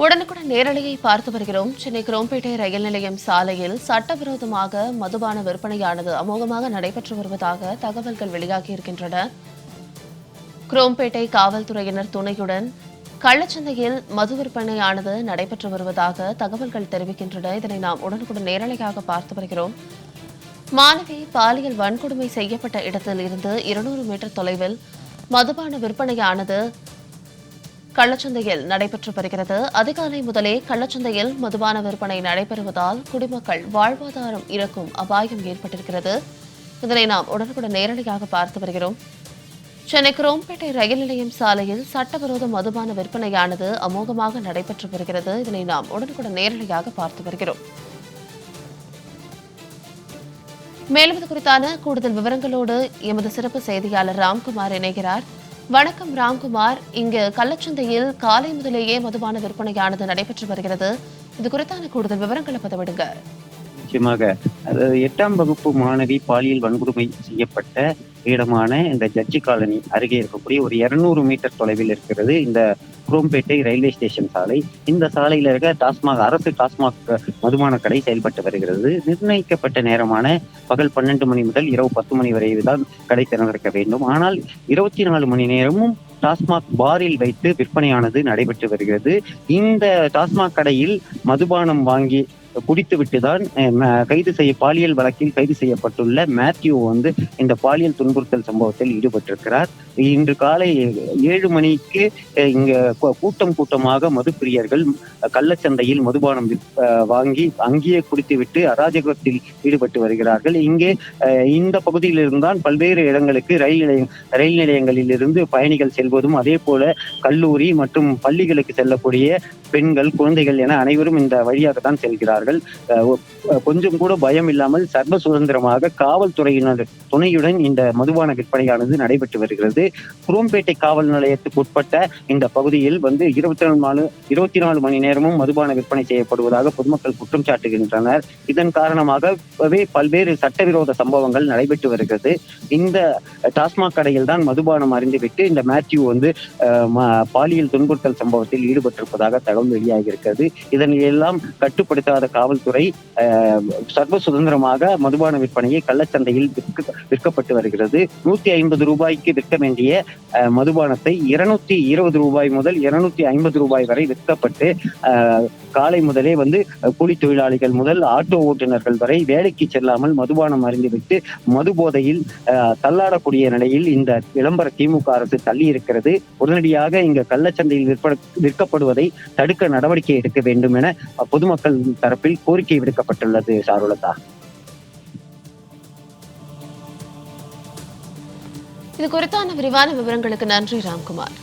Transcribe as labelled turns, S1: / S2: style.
S1: உடனுக்குடன் நேரலையை பார்த்து வருகிறோம். சென்னை குரோம்பேட்டை ரயில் நிலையம் சாலையில் சட்டவிரோதமாக மதுபான விற்பனையானது அமோகமாக நடைபெற்று வருவதாக தகவல்கள் வெளியாகியிருக்கின்றன குரோம்பேட்டை காவல்துறையினர் துணையுடன் கள்ளச்சந்தையில் மது விற்பனையானது நடைபெற்று வருவதாக தகவல்கள் தெரிவிக்கின்றன. இதனை நாம் உடனுக்குடன் நேரலையாக பார்த்து வருகிறோம். மாணவி பாலியல் வன்கொடுமை செய்யப்பட்ட இடத்தில் இருந்து இருநூறு மீட்டர் தொலைவில் மதுபான விற்பனையானது கள்ளச்சந்தையில் நடைபெற்று வருகிறது. அதிகாலை முதலே கள்ளச்சந்தையில் மதுபான விற்பனை நடைபெறுவதால் குடிமக்கள் வாழ்வாதாரம் இழக்கும் அபாயம் ஏற்பட்டிருக்கிறது. இதனை நாம் உடனுக்குடன் நேரடியாக பார்த்து வருகிறோம். சென்னை குரோம்பேட்டை ரயில் நிலையம் சாலையில் சட்டவிரோத மதுபான விற்பனையானது அமோகமாக நடைபெற்று வருகிறது. இதனை நாம் உடனுக்குடன் நேரடியாக பார்த்து வருகிறோம். மேலும் இது குறித்தான கூடுதல் விவரங்களோடு எமது சிறப்பு செய்தியாளர் ராம்குமார் இணைகிறார். வணக்கம் ராம்குமார். இங்கு கள்ளச்சந்தையில் காலை முதலேயே மதுபான விற்பனையானது நடைபெற்று வருகிறது. இது குறித்தான கூடுதல் விவரங்களை பதிவிடுங்க
S2: நிச்சயமாக அதாவது எட்டாம் வகுப்பு மாணவி பாலியல் வன்கொடுமை செய்யப்பட்ட இடமான இந்த ஜட்ஜி காலனி அருகே இருக்கக்கூடிய ஒரு இருநூறு மீட்டர் தொலைவில் இருக்கிறது இந்த குரோம்பேட்டை ரயில்வே ஸ்டேஷன் சாலை. இந்த சாலையில இருக்க டாஸ்மாக் அரசு டாஸ்மாக் மதுபான கடை செயல்பட்டு வருகிறது. நிர்ணயிக்கப்பட்ட நேரமான பகல் பன்னெண்டு மணி முதல் இரவு பத்து மணி வரை தான் கடை திறந்திருக்க வேண்டும். ஆனால் இருபத்தி நாலு மணி நேரமும் டாஸ்மாக் பாரில் வைத்து விற்பனையானது நடைபெற்று வருகிறது. இந்த டாஸ்மாக் கடையில் மதுபானம் வாங்கி குடித்துவிட்டுதான் கைது செய்ய பாலியல் வழக்கில் கைது செய்யப்பட்டுள்ள மேத்யூ வந்து இந்த பாலியல் துன்புறுத்தல் சம்பவத்தில் ஈடுபட்டிருக்கிறார். இன்று காலை ஏழு மணிக்கு இங்க கூ- கூட்டம் கூட்டமாக மதுப்பிரியர்கள் கள்ளச்சந்தையில் மதுபானம் வாங்கி அங்கேயே குடித்துவிட்டு அராஜகத்தில் ஈடுபட்டு வருகிறார்கள். இங்கே அஹ், இந்த பகுதியில் இருந்தால் பல்வேறு இடங்களுக்கு ரயில் நிலையம் ரயில் நிலையங்களில் இருந்து பயணிகள் செல்வதும் அதே போல கல்லூரி மற்றும் பள்ளிகளுக்கு செல்லக்கூடிய பெண்கள் குழந்தைகள் என அனைவரும் இந்த வழியாக தான் செல்கிறார்கள். அஹ் கொஞ்சம் கூட பயம் இல்லாமல் சர்வ சுதந்திரமாக காவல்துறையினர் துணையுடன் இந்த மதுபான விற்பனையானது நடைபெற்று வருகிறது. குரோம்பேட்டை காவல் நிலையத்துக்கு உட்பட்ட இந்த பகுதியில் வந்து இருபத்தி நாலு இருபத்தி நாலு மணி நேரமும் மதுபான விற்பனை செய்யப்படுவதாக பொதுமக்கள் குற்றம் சாட்டுகின்றனர். இதன் காரணமாகவே பல்வேறு சட்டவிரோத சம்பவங்கள் நடைபெற்று வருகிறது. இந்த டாஸ்மாக் கடையில் தான் மதுபானம் அறிந்துவிட்டு இந்த மேத்யூ வந்து பாலியல் துன்புறுத்தல் சம்பவத்தில் ஈடுபட்டிருப்பதாக தகவல் வெளியாகி இருக்கிறது இதனை எல்லாம் கட்டுப்படுத்தாத காவல்துறை சர்வ சுதந்திரமாக மதுபான விற்பனையை கள்ளச்சந்தையில் விற்கப்பட்டு வருகிறது. நூத்தி ஐம்பது ரூபாய்க்கு விற்க வேண்டிய மதுபானத்தை இருநூத்தி இருபது ரூபாய் முதல் இருநூத்தி ஐம்பது ரூபாய் வரை விற்கப்பட்டு காலை முதலே வந்து கூலி தொழிலாளிகள் முதல் ஆட்டோ ஓட்டுநர்கள் வரை வேலைக்கு செல்லாமல் மதுபானம் அறிந்துவிட்டு மது போதையில் அஹ், தள்ளாடக்கூடிய நிலையில் இந்த விளம்பர திமுக அரசு தள்ளி இருக்கிறது உடனடியாக இங்க கள்ளச்சந்தையில் விற்ப விற்கப்படுவதை தடுக்க நடவடிக்கை எடுக்க வேண்டும் என பொதுமக்கள் தரப்பு தரப்பில் கோரிக்கை விடுக்கப்பட்டுள்ளது சாருலதா.
S1: இது குறித்தான விரிவான விவரங்களுக்கு நன்றி ராம்குமார்.